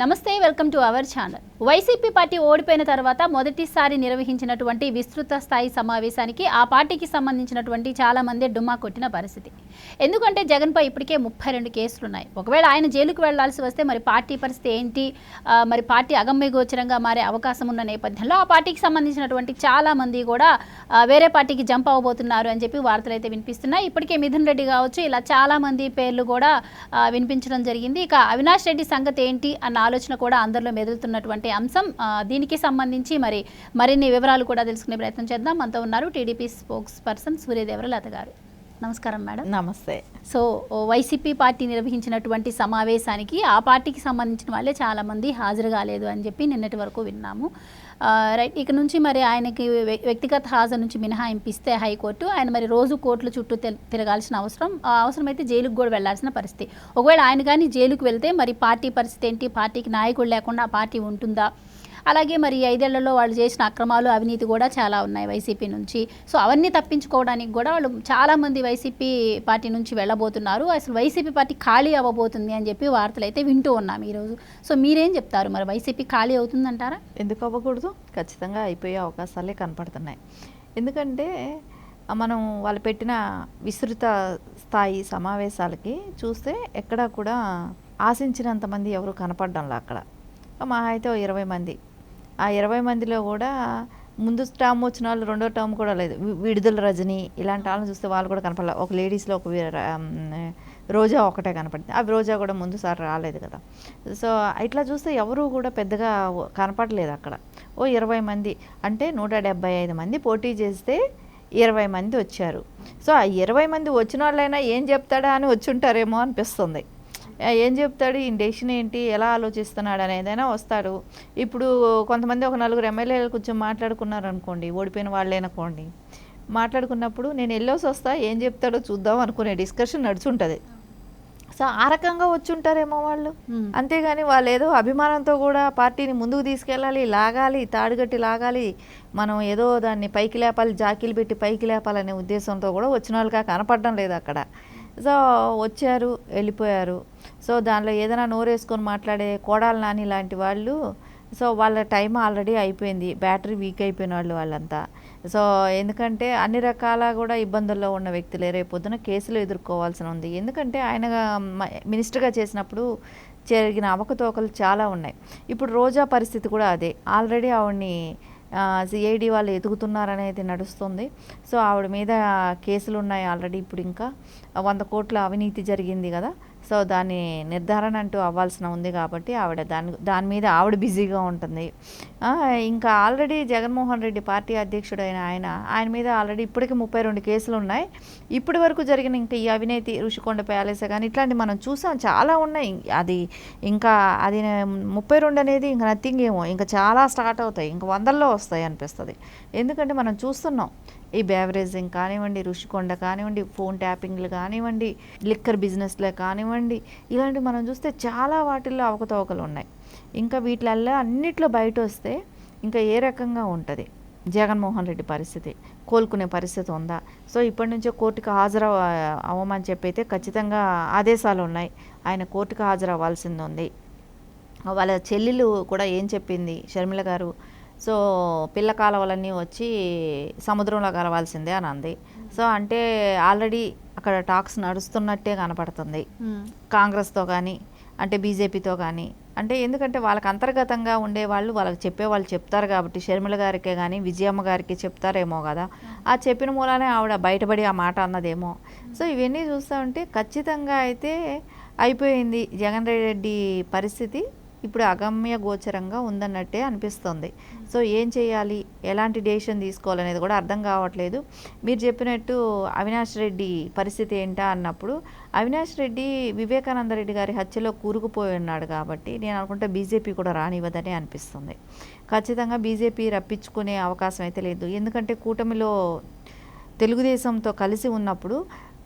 నమస్తే welcome to our channel. YCP party ఓడిపోయిన తర్వాత మొదటిసారి నిర్వహించినటువంటి విస్తృత స్థాయి సమావేశానికి ఆ పార్టీకి సంబంధించినటువంటి చాలా మంది డుమ్మా కొట్టిన పరిస్థితి. ఎందుకంటే జగన్పై ఇప్పటికే ముప్పై రెండు కేసులు ఉన్నాయి ఒకవేళ ఆయన జైలుకు వెళ్ళాల్సి వస్తే మరి పార్టీ పరిస్థితి ఏంటి? మరి పార్టీ అగమ్య గోచరంగా మారే అవకాశం ఉన్న నేపథ్యంలో ఆ పార్టీకి సంబంధించినటువంటి చాలామంది కూడా వేరే పార్టీకి జంప్ అవ్వబోతున్నారు అని చెప్పి వార్తలు అయితే వినిపిస్తున్నాయి. ఇప్పటికే మిథున్ రెడ్డి కావచ్చు ఇలా చాలా మంది పేర్లు కూడా వినిపించడం జరిగింది. ఇక అవినాష్ రెడ్డి సంగతి ఏంటి? అన్న ఆలోచన కూడా అందరిలో మెదులుతున్నటువంటి అంశం. దీనికి సంబంధించి మరి మరిన్ని వివరాలు కూడా తెలుసుకునే ప్రయత్నం చేద్దాం. మనతో ఉన్నారు టీడీపీ స్పోక్స్ పర్సన్ సూర్యదేవరలత గారు. నమస్కారం మేడం. నమస్తే. సో వైసీపీ పార్టీ నిర్వహించినటువంటి సమావేశానికి ఆ పార్టీకి సంబంధించిన వాళ్ళే చాలామంది హాజరు కాలేదు అని చెప్పి నిన్నటి వరకు విన్నాము. రైట్ ఇక నుంచి మరి ఆయనకి వ్యక్తిగత హాజరు నుంచి మినహాయింపిస్తే హైకోర్టు ఆయన మరి రోజు కోర్టుల చుట్టూ తిరగాల్సిన అవసరం అవసరమైతే జైలుకు కూడా వెళ్ళాల్సిన పరిస్థితి. ఒకవేళ ఆయన కానీ జైలుకు వెళ్తే మరి పార్టీ పరిస్థితి ఏంటి? పార్టీకి నాయకుడు లేకుండా ఆ పార్టీ ఉంటుందా? అలాగే మరి ఐదేళ్ళలో వాళ్ళు చేసిన అక్రమాలు అవినీతి కూడా చాలా ఉన్నాయి వైసీపీ నుంచి. సో అవన్నీ తప్పించుకోవడానికి కూడా వాళ్ళు చాలామంది వైసీపీ పార్టీ నుంచి వెళ్ళబోతున్నారు. అసలు వైసీపీ పార్టీ ఖాళీ అవ్వబోతుంది అని చెప్పి వార్తలు అయితే వింటూ ఉన్నాం ఈరోజు. సో మీరేం చెప్తారు? మరి వైసీపీ ఖాళీ అవుతుందంటారా? ఎందుకు అవ్వకూడదు? ఖచ్చితంగా అయిపోయే అవకాశాలే కనపడుతున్నాయి. ఎందుకంటే మనం వాళ్ళు పెట్టిన విస్తృత స్థాయి సమావేశాలకి చూస్తే ఎక్కడా కూడా ఆశించినంత మంది ఎవరు కనపడడంలా అక్కడ. మా అయితే ఇరవై మంది. ఆ ఇరవై మందిలో కూడా ముందు టర్మ్ వచ్చిన వాళ్ళు రెండో టర్మ్ కూడా లేదు. విడుదల రజని ఇలాంటి వాళ్ళని చూస్తే వాళ్ళు కూడా కనపడలేదు ఒక లేడీస్లో ఒక రోజా ఒకటే కనపడింది. అవి రోజా కూడా ముందు సారి రాలేదు కదా. సో ఇట్లా చూస్తే ఎవరు కూడా పెద్దగా కనపడలేదు అక్కడ. ఓ ఇరవై మంది అంటే నూట డెబ్బై ఐదు మంది పోటీ చేస్తే ఇరవై మంది వచ్చారు. సో ఆ ఇరవై మంది వచ్చిన వాళ్ళైనా ఏం చెప్తాడా అని వచ్చి ఉంటారేమో అనిపిస్తుంది. ఏం చెప్తాడు? ఈ డెసిషన్ ఏంటి? ఎలా ఆలోచిస్తున్నాడు అనేదైనా వస్తాడు. ఇప్పుడు కొంతమంది ఒక నలుగురు ఎమ్మెల్యేలు కొంచెం మాట్లాడుకున్నారు అనుకోండి ఓడిపోయిన వాళ్ళేననుకోండి మాట్లాడుకున్నప్పుడు నేను వెళ్ళొసి వస్తా ఏం చెప్తాడో చూద్దాం అనుకునే డిస్కషన్ నడుచుంటుంది. సో ఆ రకంగా వచ్చి ఉంటారేమో వాళ్ళు. అంతేగాని వాళ్ళు ఏదో అభిమానంతో కూడా పార్టీని ముందుకు తీసుకెళ్ళాలి లాగాలి తాడుగట్టి లాగాలి మనం ఏదో దాన్ని పైకి లేపాలి జాకీలు పెట్టి పైకి లేపాలనే ఉద్దేశంతో కూడా వచ్చిన వాళ్ళగా కనపడడం లేదు అక్కడ. సో వచ్చారు వెళ్ళిపోయారు. సో దానిలో ఏదైనా నోరేసుకొని మాట్లాడే కోడాల నాని లాంటి వాళ్ళు సో వాళ్ళ టైం ఆల్రెడీ అయిపోయింది. బ్యాటరీ వీక్ అయిపోయిన వాళ్ళు వాళ్ళంతా. సో ఎందుకంటే అన్ని రకాల కూడా ఇబ్బందుల్లో ఉన్న వ్యక్తులే. రేపు పొద్దున కేసులు ఎదుర్కోవాల్సి ఉంది. ఎందుకంటే ఆయన మ- మినిస్టర్గా చేసినప్పుడు జరిగిన అవకతవకలు చాలా ఉన్నాయి. ఇప్పుడు రోజా పరిస్థితి కూడా అదే. ఆల్రెడీ ఆవిడ్ని సిఐడి వాళ్ళు ఎదుగుతున్నారనేది నడుస్తుంది. సో ఆవిడ మీద కేసులు ఉన్నాయి ఆల్రెడీ ఇప్పుడు ఇంకా. వంద కోట్ల అవినీతి జరిగింది కదా. సో దాని నిర్ధారణ అంటూ అవ్వాల్సిన ఉంది కాబట్టి ఆవిడ దాని దాని మీద ఆవిడ బిజీగా ఉంటుంది. ఇంకా ఆల్రెడీ జగన్మోహన్ రెడ్డి పార్టీ అధ్యక్షుడైన ఆయన ఆయన మీద ఆల్రెడీ ఇప్పటికి ముప్పై రెండు కేసులు ఉన్నాయి. ఇప్పటి వరకు జరిగిన ఇంకా ఈ అవినీతి ఋషికొండ ప్యాలెస్ కానీ ఇట్లాంటి మనం చూసాం చాలా ఉన్నాయి. అది ఇంకా అది ముప్పై రెండు అనేది ఇంకా నథింగ్ ఏమో ఇంకా చాలా స్టార్ట్ అవుతాయి ఇంకా వందల్లో వస్తాయి అనిపిస్తుంది. ఎందుకంటే మనం చూస్తున్నాం ఈ బేవరేజింగ్ కానివ్వండి ఋషికొండ కానివ్వండి ఫోన్ ట్యాపింగ్లు కానివ్వండి లిక్కర్ బిజినెస్లే కానివ్వండి ఇలాంటివి మనం చూస్తే చాలా వాటిల్లో అవకతవకలు ఉన్నాయి. ఇంకా వీటిలల్లో అన్నిట్లో బయట వస్తే ఇంకా ఏ రకంగా ఉంటుంది? జగన్మోహన్ రెడ్డి పరిస్థితి కోలుకునే పరిస్థితి ఉందా? సో ఇప్పటి నుంచే కోర్టుకు హాజరు అవ్వమని చెప్పి అయితే ఖచ్చితంగా ఆదేశాలు ఉన్నాయి. ఆయన కోర్టుకు హాజరు అవ్వాల్సింది ఉంది వాళ్ళ చెల్లెలు కూడా ఏం చెప్పింది? షర్మిల గారు సో పిల్ల కాలువలన్నీ వచ్చి సముద్రంలో కలవాల్సిందే అని అంది. సో అంటే ఆల్రెడీ అక్కడ టాక్స్ నడుస్తున్నట్టే కనపడుతుంది. కాంగ్రెస్తో కానీ అంటే బీజేపీతో కానీ అంటే ఎందుకంటే వాళ్ళకి అంతర్గతంగా ఉండే వాళ్ళు వాళ్ళకి చెప్పే వాళ్ళు చెప్తారు కాబట్టి షర్మిల గారికే కానీ విజయమ్మ గారికి చెప్తారేమో కదా. ఆ చెప్పిన మూలానే ఆవిడ బయటపడి ఆ మాట అన్నదేమో. సో ఇవన్నీ చూస్తూ ఉంటే ఖచ్చితంగా అయితే అయిపోయింది జగన్ రెడ్డి పరిస్థితి. ఇప్పుడు అగమ్య గోచరంగా ఉందన్నట్టే అనిపిస్తుంది. సో ఏం చేయాలి? ఎలాంటి డెసిషన్ తీసుకోవాలనేది కూడా అర్థం కావట్లేదు. మీరు చెప్పినట్టు అవినాష్ రెడ్డి పరిస్థితి ఏంటా అన్నప్పుడు అవినాష్ రెడ్డి వివేకానంద రెడ్డి గారి హత్యలో కూరుకుపోయి ఉన్నాడు కాబట్టి నేను అనుకుంటే బీజేపీ కూడా రానివ్వదని అనిపిస్తుంది. ఖచ్చితంగా బీజేపీ రప్పించుకునే అవకాశం అయితే లేదు. ఎందుకంటే కూటమిలో తెలుగుదేశంతో కలిసి ఉన్నప్పుడు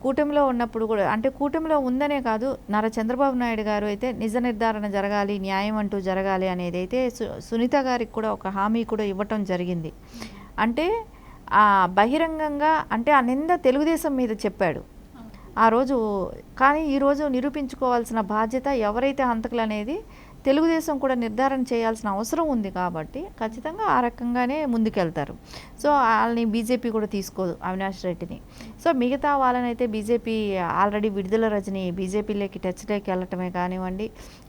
కూటమిలో ఉన్నప్పుడు కూడా అంటే కూటమిలో ఉందనే కాదు నారా చంద్రబాబు నాయుడు గారు అయితే నిజ నిర్ధారణ జరగాలి న్యాయం అంటూ జరగాలి అనేది అయితే సు సునీత గారికి కూడా ఒక హామీ కూడా ఇవ్వటం జరిగింది. అంటే ఆ బహిరంగంగా అంటే ఆ నింద తెలుగుదేశం మీద చెప్పాడు. ఆ రోజు కానీ ఈరోజు నిరూపించుకోవాల్సిన బాధ్యత ఎవరైతే హంతకులు అనేది తెలుగుదేశం కూడా నిర్ధారణ చేయాల్సిన అవసరం ఉంది కాబట్టి ఖచ్చితంగా ఆ రకంగానే ముందుకెళ్తారు. సో వాళ్ళని బీజేపీ కూడా తీసుకోదు అవినాష్ రెడ్డిని. సో మిగతా వాళ్ళనైతే బీజేపీ ఆల్రెడీ విడుదల రజని బీజేపీలోకి టచ్లోకి వెళ్ళటమే కానివ్వండి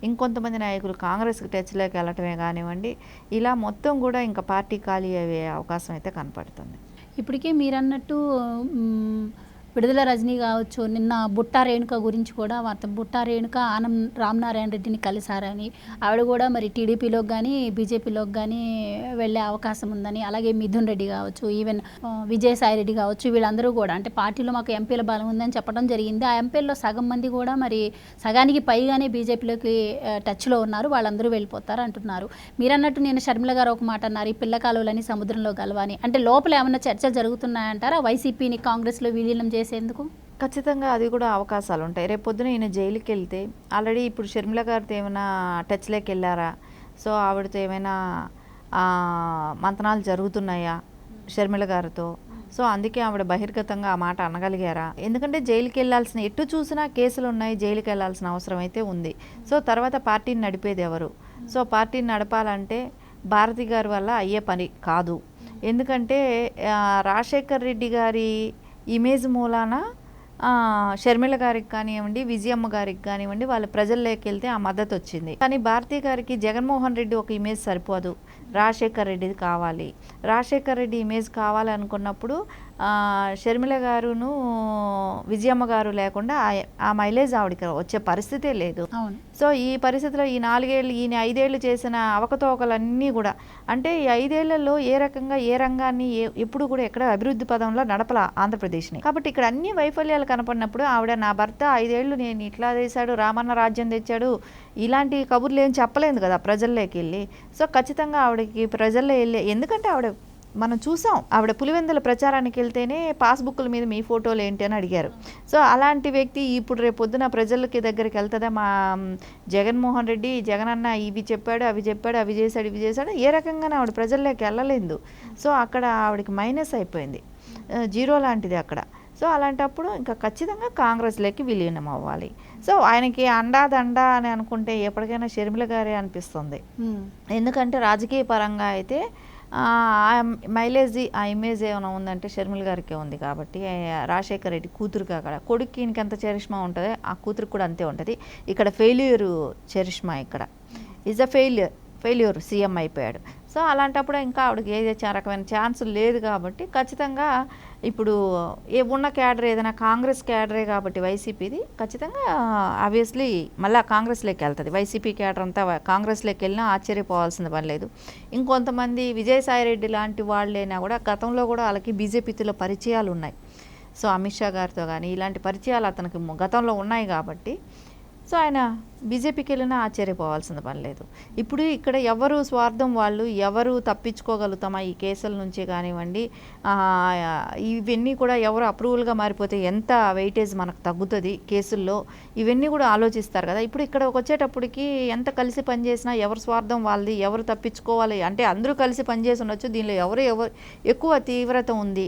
ఇంకొంతమంది నాయకులు కాంగ్రెస్కి టచ్లోకి వెళ్ళటమే కానివ్వండి ఇలా మొత్తం కూడా ఇంకా పార్టీ ఖాళీ అయ్యే అవకాశం అయితే కనపడుతుంది. ఇప్పటికే మీరు అన్నట్టు విడుదల రజనీ కావచ్చు నిన్న బుట్టా రేణుక గురించి కూడా వార్త బుట్టా రేణుక ఆనం రామనారాయణ రెడ్డిని కలిశారని ఆవిడ కూడా మరి టీడీపీలోకి కానీ బీజేపీలోకి కానీ వెళ్ళే అవకాశం ఉందని అలాగే మిథున్ రెడ్డి కావచ్చు ఈవెన్ విజయసాయి రెడ్డి కావచ్చు వీళ్ళందరూ కూడా అంటే పార్టీలో మాకు ఎంపీల బలం ఉందని చెప్పడం జరిగింది. ఆ ఎంపీల్లో సగం మంది కూడా మరి సగానికి పైగానే బీజేపీలోకి టచ్లో ఉన్నారు వాళ్ళందరూ వెళ్ళిపోతారు అంటున్నారు. మీరన్నట్టు నేను షర్మిల గారు ఒక మాట అన్నారు ఈ పిల్ల కాలువలని సముద్రంలో కలవని అంటే లోపల ఏమైనా చర్చలు జరుగుతున్నాయంటారా? వైసీపీని కాంగ్రెస్లో విలీనం చేసి చేసేందుకు? ఖచ్చితంగా అది కూడా అవకాశాలు ఉంటాయి రేపు పొద్దున ఈయన జైలుకి వెళ్తే ఆల్రెడీ ఇప్పుడు షర్మిల గారితో ఏమైనా టచ్లోకి వెళ్ళారా సో ఆవిడతో ఏమైనా మంతనాలు జరుగుతున్నాయా షర్మిల గారితో? సో అందుకే ఆవిడ బహిర్గతంగా ఆ మాట అనగలిగారా? ఎందుకంటే జైలుకి వెళ్ళాల్సిన ఎటు చూసినా కేసులు ఉన్నాయి జైలుకి వెళ్ళాల్సిన అవసరం అయితే ఉంది. సో తర్వాత పార్టీని నడిపేది ఎవరు? సో పార్టీని నడపాలంటే భారతి గారి వల్ల అయ్యే పని కాదు. ఎందుకంటే రాజశేఖర్ రెడ్డి గారి ఇమేజ్ మూలాన షర్మిల గారికి కానివ్వండి విజయమ్మ గారికి కానివ్వండి వాళ్ళ ప్రజల్లోకి వెళ్తే ఆ మద్దతు వచ్చింది కానీ భారతీ గారికి జగన్మోహన్ రెడ్డి ఒక ఇమేజ్ సరిపోదు. రాజశేఖర్ రెడ్డిది కావాలి. రాజశేఖర్ రెడ్డి ఇమేజ్ కావాలనుకున్నప్పుడు షర్మిల గారును విజయమ్మ గారు లేకుండా ఆ- మైలేజ్ ఆవిడకి వచ్చే పరిస్థితే లేదు. సో ఈ పరిస్థితిలో ఈ నాలుగేళ్ళు ఈయన ఐదేళ్ళు చేసిన అవకతవకలన్నీ కూడా అంటే ఈ ఐదేళ్ళలో ఏ రకంగా ఏ రంగాన్ని ఏ ఎప్పుడు కూడా ఎక్కడ అభివృద్ధి పదంలో నడపల ఆంధ్రప్రదేశ్ని. కాబట్టి ఇక్కడ అన్ని వైఫల్యాలు కనపడినప్పుడు ఆవిడ నా భర్త ఐదేళ్ళు నేను ఇట్లా చేశాడు రామన్న రాజ్యం తెచ్చాడు ఇలాంటి కబుర్లు ఏం చెప్పలేదు కదా ప్రజల్లోకి వెళ్ళి. సో ఖచ్చితంగా ఆవిడకి ప్రజల్లో వెళ్ళి ఎందుకంటే ఆవిడ మనం చూసాం ఆవిడ పులివెందుల ప్రచారానికి వెళ్తేనే పాస్బుక్ల మీద మీ ఫోటోలు ఏంటి అని అడిగారు. సో అలాంటి వ్యక్తి ఇప్పుడు రేపు పొద్దున ప్రజలకి దగ్గరికి వెళ్తుందా? మా జగన్మోహన్ రెడ్డి జగన్ అన్న ఇవి చెప్పాడు అవి చెప్పాడు అవి చేశాడు ఇవి చేశాడు. ఏ రకంగానే ఆవిడ ప్రజల్లోకి వెళ్ళలేదు. సో అక్కడ ఆవిడకి మైనస్ అయిపోయింది. జీరో లాంటిది అక్కడ. సో అలాంటప్పుడు ఇంకా ఖచ్చితంగా కాంగ్రెస్లోకి విలీనం అవ్వాలి. సో ఆయనకి అండా దండా అని అనుకుంటే ఎప్పటికైనా షర్మిల గారే అనిపిస్తుంది. ఎందుకంటే రాజకీయ పరంగా అయితే మైలేజ్ ఆ ఇమేజ్ ఏమైనా ఉందంటే షర్మిల గారికే ఉంది కాబట్టి రాజశేఖర్ రెడ్డి కూతురుకి అక్కడ కొడుక్కి ఈయనకి ఎంత చరిష్మా ఉంటుంది ఆ కూతురికి కూడా అంతే ఉంటుంది. ఇక్కడ ఫెయిల్యూర్ చరిష్మా ఇక్కడ. Is a failure failure CM అయిపోయాడు. సో అలాంటప్పుడు ఇంకా ఆవిడకి ఏ చా- రకమైన ఛాన్స్ లేదు కాబట్టి ఖచ్చితంగా ఇప్పుడు ఏ ఉన్న క్యాడర్ ఏదైనా కాంగ్రెస్ క్యాడరే కాబట్టి వైసీపీది ఖచ్చితంగా ఆబ్వియస్లీ మళ్ళీ కాంగ్రెస్లోకి వెళ్తుంది. వైసీపీ క్యాడర్ అంతా కాంగ్రెస్లోకి వెళ్ళినా ఆశ్చర్యపోవాల్సిన పని లేదు. ఇంకొంతమంది విజయసాయిరెడ్డి లాంటి వాళ్ళైనా కూడా గతంలో కూడా వాళ్ళకి బీజేపీతో పరిచయాలు ఉన్నాయి సో అమిత్ షా గారితో కానీ ఇలాంటి పరిచయాలు అతనికి గతంలో ఉన్నాయి కాబట్టి సో ఆయన బీజేపీకి వెళ్ళినా ఆశ్చర్యపోవాల్సిన పని లేదు. ఇప్పుడు ఇక్కడ ఎవరు స్వార్థం వాళ్ళు ఎవరు తప్పించుకోగలుగుతామా ఈ కేసుల నుంచి కానివ్వండి ఇవన్నీ కూడా ఎవరు అప్రూవల్గా మారిపోతే ఎంత వెయిటేజ్ మనకు తగ్గుతుంది కేసుల్లో ఇవన్నీ కూడా ఆలోచిస్తారు కదా. ఇప్పుడు ఇక్కడ వచ్చేటప్పటికి ఎంత కలిసి పనిచేసినా ఎవరు స్వార్థం వాళ్ళది ఎవరు తప్పించుకోవాలి అంటే అందరూ కలిసి పనిచేసి ఉండొచ్చు. దీనిలో ఎవరు ఎవరు ఎక్కువ తీవ్రత ఉంది.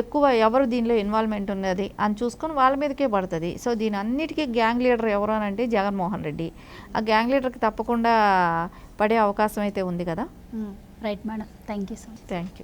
ఎక్కువ ఎవరు దీనిలో ఇన్వాల్వ్మెంట్ ఉన్నది అని చూసుకొని వాళ్ళ మీదకే పడుతుంది. సో దీని అన్నిటికీ గ్యాంగ్ లీడర్ ఎవరు అని అంటే జగన్మోహన్ రెడ్డి. ఆ గ్యాంగ్ లీడర్కి తప్పకుండా పడే అవకాశం అయితే ఉంది కదా? Right madam thank you so much thank you